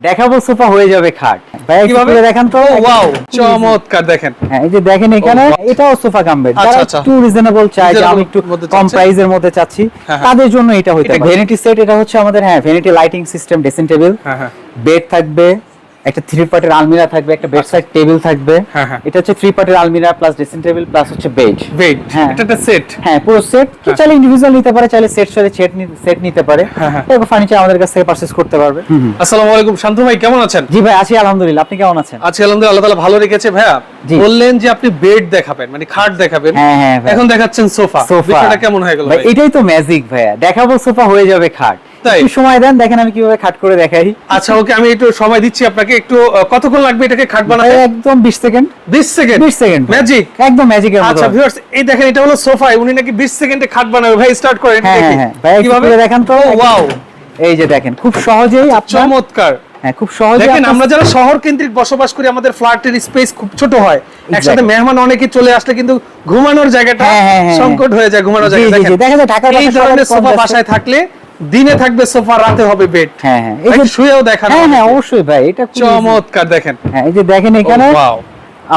দেখাবো সোফা হয়ে যাবে খাট দেখেন কীভাবে? তো ওয়াও চমৎকার দেখেন হ্যাঁ এই যে দেখেন এখানে এটাও সোফা কাম বেড আচ্ছা, যারা আচ্ছা। একটু রিজনেবল চাই যে আমি একটু কম প্রাইজের মধ্যে চাচ্ছি হ্যাঁ, হ্যাঁ। তাদের জন্য এটা হইতে পারে? ভ্যানিটি সেট এটা হচ্ছে আমাদের হ্যাঁ vanity lighting system dressing table হ্যাঁ হ্যাঁ বেড থাকবে একটা থ্রি পার্টের আলমিরা থাকবে একটা বেড সাইড টেবিল থাকবে। হ্যাঁ, হ্যাঁ। এটা হচ্ছে থ্রি পার্টের আলমিরা প্লাস ড্রেসিং টেবিল প্লাস হচ্ছে বেড ওয়েট হ্যাঁ। এটা একটা সেট হ্যাঁ পুরো সেট কি। চাইলে ইন্ডিভিজুয়াল নিতে পারে চাইলে সেট সাথে সেট সেট নিতে পারে। এরকম ফার্নিচার আমাদের কাছ থেকে পারচেজ করতে পারবে। আসসালামু আলাইকুম। শান্তু ভাই কেমন আছেন? জি ভাই আছি আলহামদুলিল্লাহ। আপনি কেমন আছেন? আজকে আলহামদুলিল্লাহ আল্লাহ তাআলা ভালো রেখেছে। ভাইয়া বললেন যে আপনি বেড দেখাবেন মানে খাট দেখাবেন। হ্যাঁ হ্যাঁ এখন দেখাচ্ছেন সোফা। সোফা। বিষয়টা কেমন হয়ে গেল ভাই ভাই? এটাই তো ম্যাজিক ভাইয়া। দেখাবো সোফা হয়ে যাবে খাট। তাই? সময় দেন দেখেন আমি কীভাবে খাট করে দেখাই। আচ্ছা ওকে আমি একটু সময় দিচ্ছি আপনাকে। একটু কতক্ষণ লাগবে এটাকে খাট বানাতে? একদম 20 সেকেন্ড। 20 সেকেন্ড? 20 সেকেন্ড। ম্যাজিক? একদম ম্যাজিকের মতো আচ্ছা ভিউয়ার্স এই দেখেন এটা হলো সোফা উনি নাকি 20 সেকেন্ডে খাট বানাবে। ভাই স্টার্ট করেন হ্যাঁ দেখি। হ্যাঁ কীভাবে? দেখান তো। ওয়াও এই যে দেখেন খুব সহজেই আপনার চমৎকার। হ্যাঁ খুব সহজেই দেখেন আমরা যারা শহর কেন্দ্রিক বসবাস করি আমাদের ফ্ল্যাটের স্পেস খুব ছোট হয়। একসাথে মেহমান অনেকে চলে আসলে কিন্তু ঘুমানোর জায়গাটা হ্যাঁ। সংকট হয়ে যায় ঘুমানোর জায়গা। দেখেন দেখা যায় এই ধরনের সোফা বাসায় থাকলে দিনে থাকবে সোফা রাতে হবে বেড হ্যাঁ হ্যাঁ। এই যে শুয়েও দেখানো হ্যাঁ হ্যাঁ অবশ্যই ভাই এটা চমৎকার দেখেন। হ্যাঁ এই যে দেখেন এখানে ওয়াও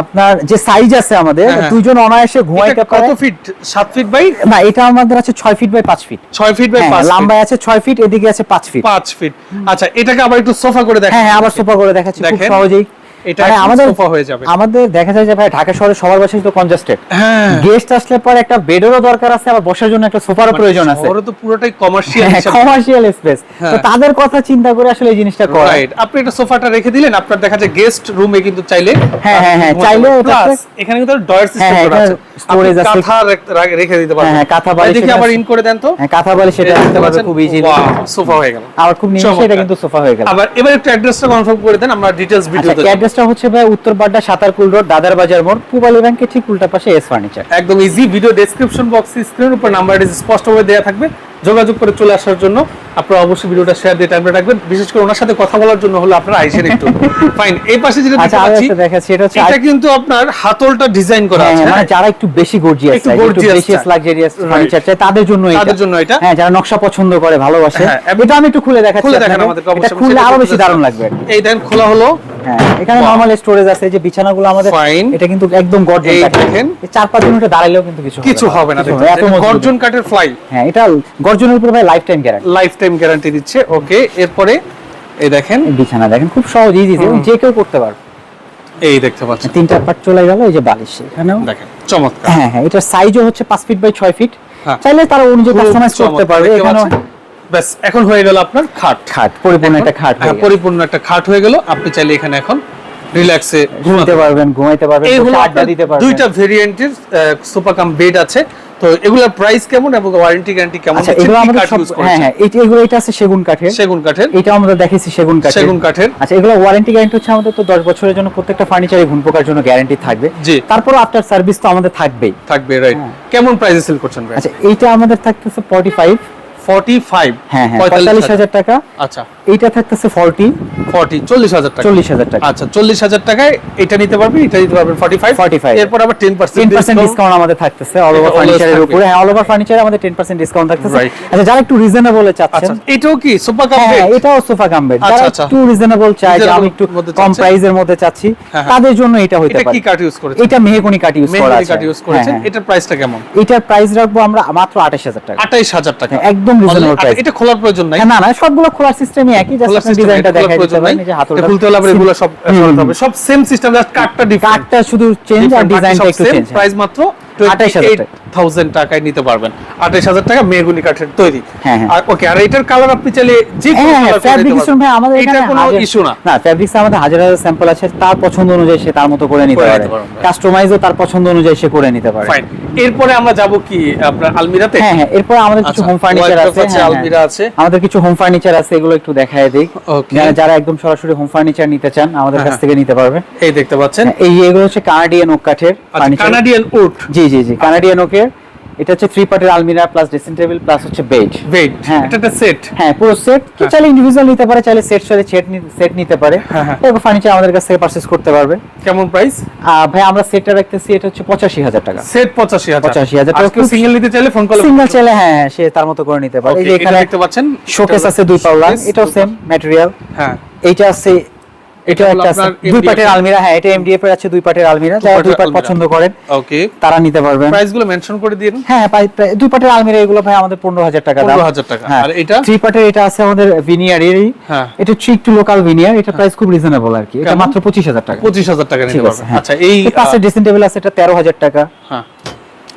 আপনার যে সাইজ আছে আমাদের হ্যাঁ, হ্যাঁ। দুজন অনায়াসে ঘুমাইতে এটা পারে। কত ফিট 7 ফিট বাই না এটা আমাদের আছে 6 feet by 5 feet 6 feet by হ্যাঁ 5 লম্বায় আছে 6 ফিট এদিকে আছে 5 ফিট 5 ফিট আচ্ছা এটাকে আবার একটু সোফা করে দেখেন হ্যাঁ হ্যাঁ আবার সোফা করে দেখাচ্ছি খুব সহজেই। এটা মানে আমাদের সোফা হয়ে যাবে। আমাদের দেখা যায় যে ভাই ঢাকা শহরে সবার বাসায় তো কনজাস্টেড হ্যাঁ। গেস্ট আসলে পরে একটা বেডেরও দরকার আছে আবার বসার জন্য একটা সোফারও প্রয়োজন আছে। শহরে তো পুরোটাই কমার্শিয়াল কমার্শিয়াল স্পেস হ্যাঁ। তো তাদের কথা চিন্তা করে আসলে এই জিনিসটা করা। রাইট আপনি একটা সোফাটা রেখে দিলেন আপনার দেখা যায় গেস্ট রুমে কিন্তু চাইলে হ্যাঁ, হ্যাঁ, হ্যাঁ, চাইলে এখানে কিন্তু ডয়ার সিস্টেম হ্যাঁ, করা আছে। কাঁথা রেখে দিতে পারবেন। হ্যাঁ, হ্যাঁ, কাঁথা বালিশ দেখি আবার ইন করে দেন তো। হ্যাঁ কাঁথা বলে সেটা রাখতে দেখতে খুব ইজি সোফা হয়ে গেল। আবার খুব নিমিশে এটা কিন্তু সোফা হয়ে গেল। আবার এবার একটু অ্যাড্রেসটা কনফার্ম করে দেন আমরা ডিটেইলস আচ্ছা ভিডিওতে অ্যাড্রেসটা হচ্ছে ভাই উত্তর বাড্ডা সাতারকুল রোড দাদার বাজার মোড় পূবালী ব্যাংকের ঠিক উল্টা পাশে এস ফার্নিচার একদম ইজি ভিডিও ডেসক্রিপশন বক্সে স্ক্রিনের উপর নাম্বারটি স্পষ্টভাবে দেওয়া থাকবে। যোগাযোগ করে চলে আসার জন্য আপনারা অবশ্যই ভিডিওটা শেয়ার দিয়ে টাইমটা রাখবেন। বিশেষ করে ওনার সাথে কথা বলার জন্য হলো আপনারা আইসেন একটু। ফাইন এই পাশে যেটা আচ্ছা দেখতে পাচ্ছি একটা দেখাচ্ছি এটা হচ্ছে এটা কিন্তু আপনার হাতলটা ডিজাইন করা হ্যাঁ, আছে মানে হ্যাঁ? যারা একটু বেশি গর্জিয়াস একটু বেশি লাক্সারিয়াস ফার্নিচার চাই তাদের জন্য এটা। তাদের জন্য এটা? হ্যাঁ যারা নকশা পছন্দ করে ভালোবাসে হ্যাঁ, এটা আমি একটু খুলে দেখাচ্ছি খুলে দেখেন। আমাদেরকে অবশ্যই সেটা আরও বেশি দারুণ লাগবে। এই দেন খোলা হলো। হ্যাঁ এখানে নরমাল স্টোরেজ আছে যে বিছানাগুলো আমাদের এটা কিন্তু একদম গর্জন দেখেন। চার পাঁচ মিনিটে দাঁড়াইলেও কিন্তু কিছু কিছু হবে না গর্জন কাঠের ফ্লাই হ্যাঁ এটা গর্জনের উপরে ভাই life time guarantee life time guarantee দিচ্ছে ওকে এরপরে এই দেখেন। বিছানা দেখেন খুব সহজ ইজি যে কেউ করতে পারবে। এই দেখতে পাচ্ছেন। তিনটা পার্ট চলে গেল এই যে বালিশ এখানেও। দেখেন চমৎকার। হ্যাঁ হ্যাঁ এটার সাইজও হচ্ছে পাঁচ ফিট বাই ছয় ফিট। চাইলে তারা অনুযায়ী কাস্টমাইজ করতে পারবে এখানে? ব্যাস এখন হয়ে গেল আপনার খাট। খাট পরিপূর্ণ একটা খাট হ্যাঁ। পরিপূর্ণ একটা খাট হয়ে গেল। আপনি চাইলে এখানে এখন রিল্যাক্সে ঘুমাতে পারবেন ঘুমাইতে পারবেন এই হলো আড্ডা দিতে পারবেন। দুইটা ভেরিয়েন্টের সোফা কাম বেড আছে। তো এগুলোর প্রাইস কেমন এবং ওয়ারেন্টি গ্যারান্টি কেমন আচ্ছা এগুলো কি আমাদের সব হ্যাঁ? হ্যাঁ এইটা এগুলো এটা আছে সেগুন কাঠের। সেগুন কাঠের। এটা আমরা দেখেছি সেগুন কাঠের। সেগুন কাঠের। আচ্ছা এগুলো ওয়ারেন্টি গ্যারান্টি হচ্ছে আমাদের তো 10 বছরের জন্য প্রত্যেকটা ফার্নিচারে ঘুন পোকার জন্য গ্যারান্টি থাকবে। জি। তারপর আফটার সার্ভিস তো আমাদের থাকবেই। থাকবে রাইট হ্যাঁ। কেমন প্রাইসে সেল করছেন ভাই? আচ্ছা এইটা আমাদের থাকতেছে 45 45 হ্যাঁ হ্যাঁ 45000 টাকা। আচ্ছা। এইটা থাকতেছে 40 40 40000 টাকা। 40000 টাকা। আচ্ছা 40000 টাকায় এটা নিতে এটা নিতে পারবেন 45 45 এরপর আবার 10% 10% ডিসকাউন্ট আমাদের থাকতেছে অল ওভার ফার্নিচারের উপরে। হ্যাঁ অল ওভার ফার্নিচারে আমাদের 10% ডিসকাউন্ট থাকতেছে। আচ্ছা যারা একটু রিজনেবল চাচ্ছেন। আচ্ছা এটাও কি সোফা কাম হ্যাঁ হ্যাঁ, এটাও সোফা কাম বেড আচ্ছা, যারা আচ্ছা। একটু রিজনেবল চায় যে আমি একটু কম চাচ্ছে। প্রাইসের মধ্যে চাচ্ছি হ্যাঁ, হ্যাঁ। তাদের জন্য এটা হইতে এটা কি কাঠ ইউজ করেছেন এটা মেহগনি কাঠ ইউজ করা আছে কাঠ ইউজ করেছেন হ্যাঁ, হ্যাঁ। এটার প্রাইসটা কেমন? এটার প্রাইস রাখব আমরা মাত্র 28000 টাকা। 28000 টাকা। হ্যাঁ, একদম রিজনেবল প্রাইস এটা খোলার প্রয়োজন নাই? হ্যাঁ না না সবগুলো খোলার সিস্টেমই একই জাস্ট ডিজাইনটা দেখাই দিতে যে হাতলটা। খুলতে হলে এগুলো সব হবে। সব সেম সিস্টেম জাস্ট কাটটা ডিফারেন্ট কাটটা শুধু চেঞ্জ আর ডিজাইনটা একটু চেঞ্জ প্রাইস মাত্র 28,000 টাকা। 28000 টাকায় নিতে পারবেন। 28000 টাকা মেহগনি কাঠের তৈরি। হ্যাঁ, হ্যাঁ। আর ওকে আর এটার কালার আপনি চাইলে যে কোনো হ্যাঁ ফ্যাব্রিকেশন ভাই আমাদের এটা কোনো ইস্যু না। না ফ্যাব্রিক্স আমাদের হাজার হাজার স্যাম্পল আছে তার পছন্দ অনুযায়ী সে তার মতো করে নিতে পারে। কাস্টমাইজও তার পছন্দ অনুযায়ী সে করে নিতে পারে। এরপরে আমরা যাব কি আপনার আলমিরাতে? হ্যাঁ হ্যাঁ এরপর আমাদের কিছু আচ্ছা, হোম ফার্নিচার আছে আলমিরা। আছে। আমাদের কিছু হোম ফার্নিচার আছে এগুলো একটু দেখায় দিই। যারা একদম সরাসরি হোম ফার্নিচার নিতে চান আমাদের কাছ। থেকে নিতে পারবেন এই দেখতে পাচ্ছেন। এই এগুলো হচ্ছে কানাডিয়ান ওক কাঠের কানাডিয়ান উড জি জি জি কানাডিয়ান ওকের এটা হচ্ছে থ্রি পার্টের আলমিরা প্লাস ড্রেসিং টেবিল প্লাস হচ্ছে বেড বেড হ্যাঁ। এটা একটা সেট হ্যাঁ পুরো সেট কি হ্যাঁ। চাইলে ইন্ডিভিজুয়াল নিতে পারে চাইলে সেট সাথে সেট সেট নিতে পারে। হ্যাঁ, হ্যাঁ। এরকম ফার্নিচার আমাদের কাছ থেকে পারচেজ করতে পারবে। কেমন প্রাইস ভাই আমরা সেটটা রাখতেছি এটা হচ্ছে পঁচাশি হাজার টাকা। সেট 85000 85,000 টাকা। আজকে সিঙ্গেল নিতে চাইলে ফোন কল সিঙ্গেল চাইলে হ্যাঁ সে তার মতো করে নিতে পারে। এই যে এখানে দেখতে পাচ্ছেন। শোকেস আছে দুই পাল্লা এটাও সেম ম্যাটেরিয়াল হ্যাঁ। এইটা আছে এটা একটা আপনার দুই পাটের আলমিরা হ্যাঁ এটা এমডিএফ এর আছে দুই পাটের আলমিরা। যারা দুই পাট পছন্দ করেন ওকে তারা নিতে পারবেন। প্রাইসগুলো মেনশন করে দিন। হ্যাঁ দুই পাটের আলমিরা এগুলো ভাই আমাদের পনেরো হাজার টাকা দাম। 15,000 টাকা। হ্যাঁ আর এটা? থ্রি পাটের এটা আছে আমাদের ভিনিয়ারেরই হ্যাঁ। এটা হচ্ছে একটু লোকাল ভিনিয়ার এটা প্রাইস খুব রিজনেবল আর কি। এটা মাত্র পঁচিশ হাজার টাকা। পঁচিশ হাজার টাকা নিতে পারবেন। হ্যাঁ। আচ্ছা এই পাশে ড্রেসিং টেবিল আছে এটা তেরো হাজার টাকা। হ্যাঁ।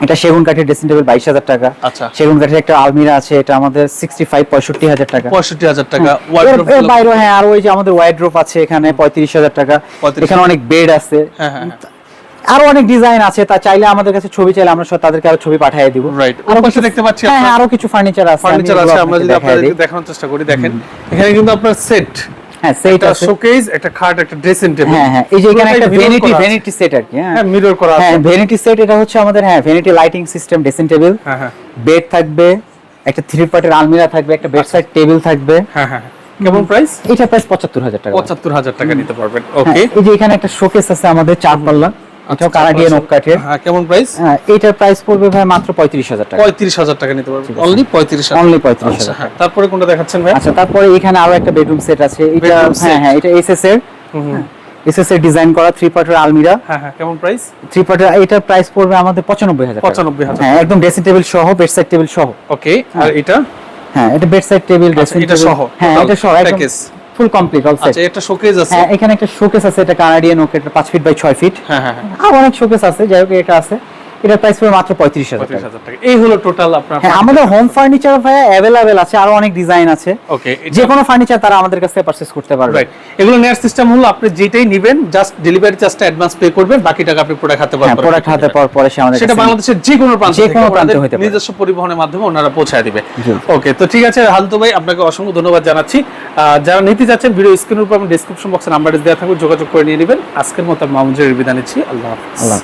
এটা সেগুন কাঠের ড্রেসিং টেবিল বাইশ হাজার টাকা। আচ্ছা। সেগুন কাঠের একটা আলমিরা আছে এটা আমাদের সিক্সটি ফাইভ পঁয়ষট্টি হাজার টাকা। পঁয়ষট্টি হাজার টাকা। বাইরেও হ্যাঁ আর ওই যে আমাদের ওয়াইড্রোপ আছে এখানে পঁয়ত্রিশ হাজার টাকা। এখানে অনেক বেড আছে। হ্যাঁ হ্যাঁ হ্যাঁ। আরও অনেক ডিজাইন আছে তা চাইলে আমাদের কাছে ছবি চাইলে আমরা সব তাদেরকে আরও ছবি পাঠিয়ে দিব। রাইট আরও পাশে কিছু দেখতে পাচ্ছি হ্যাঁ আরও কিছু ফার্নিচার আছে ফার্নিচার আছে আমরা যদি দিই। দেখানোর চেষ্টা করি দেখেন। এখানে কিন্তু আপনার সেট হ্যাঁ সেইটা শোকেস একটা খাট একটা ড্রেসিং টেবিল হ্যাঁ হ্যাঁ এই যে এখানে একটা ভ্যানিটি ভ্যানিটি সেট আর কি হ্যাঁ। হ্যাঁ মিরর করা আছে। হ্যাঁ ভ্যানিটি সেট এটা হচ্ছে আমাদের হ্যাঁ vanity lighting system dressing table হ্যাঁ হ্যাঁ। বেড থাকবে একটা থ্রি পার্টের আলমিরা থাকবে একটা টেবিল থাকবে। হ্যাঁ হ্যাঁ কেমন প্রাইস এটা প্রাইস পঁচাত্তর হাজার টাকা। পঁচাত্তর হাজার টাকা নিতে পারবেন। হ্যাঁ, ওকে এই যে এখানে একটা শোকেস আছে আমাদের চার পাল্লা। এটাও কানাডিয়ান ওক কাঠের। হ্যাঁ কেমন প্রাইস? হ্যাঁ এটার প্রাইস পড়বে ভাই মাত্র পঁয়ত্রিশ হাজার টাকা। পঁয়ত্রিশ হাজার টাকা নিতে পারবেন অনলি পঁয়ত্রিশ Only 35,000 আচ্ছা হ্যাঁ তারপরে কোনটা দেখাচ্ছেন ভাই? আচ্ছা তারপরে এখানে আরও একটা বেডরুম সেট আছে। এটা হ্যাঁ হ্যাঁ এটা এসএস এর। হুম। এসএস এর ডিজাইন করা থ্রি পার্টের আলমিরা। হ্যাঁ হ্যাঁ কেমন প্রাইস থ্রি পার্টের এটার প্রাইস পড়বে আমাদের পঁচানব্বই হাজার 95,000 হ্যাঁ একদম ড্রেসিং টেবিল সহ বেড সাইড টেবিল সহ। ওকে আর এটা? হ্যাঁ এটা বেড সাইড টেবিল ড্রেসিং এটা সহ, হ্যাঁ এটা সহ একদম। ফুল কমপ্লিট অল সেট আচ্ছা এটা শোকেস আছে। হ্যাঁ এখানে একটা শোকেস আছে এটা কানাডিয়ান ওকে এটা পাঁচ ফিট বাই 6 ফিট হ্যাঁ হ্যাঁ হ্যাঁ। আর অনেক শোকেস আছে যাই হোক এটা আছে। এটার প্রাইস পড়বে মাত্র পঁয়ত্রিশ হাজার টাকা। এই হলো টোটাল আপনার হ্যাঁ আমাদের হোম ফার্নিচার ভাই অ্যাভেলেবেল আছে আরও অনেক ডিজাইন আছে। ওকে যে কোনো ফার্নিচার তারা আমাদের কাছ থেকে পারচেজ করতে পারবে। এগুলো নেয়ার সিস্টেম হলো আপনি যেটাই নেবেন জাস্ট ডেলিভারি চার্জটা অ্যাডভান্স পে করবেন বাকি টাকা আপনি প্রোডাক্ট হাতে হ্যাঁ প্রোডাক্ট হাতে পাওয়ার পরে সে আমাদের সেটা বাংলাদেশের যে কোনো প্রান্ত যে কোনো প্রান্তে হতে পারে। নিজস্ব পরিবহনের মাধ্যমে ওনারা পৌঁছায় দিবে। ওকে তো ঠিক আছে হালতো ভাই আপনাকে অসংখ্য ধন্যবাদ জানাচ্ছি। যারা নিতে যাচ্ছেন ভিডিও স্ক্রিনের উপর আমি ডেসক্রিপশন বক্সে নাম্বারটা দেওয়া থাকবে যোগাযোগ করে নিয়ে নেবেন। আজকের মতো মামুজের বিদায় নিচ্ছি। আল্লাহ হাফিজ। আল্লাহ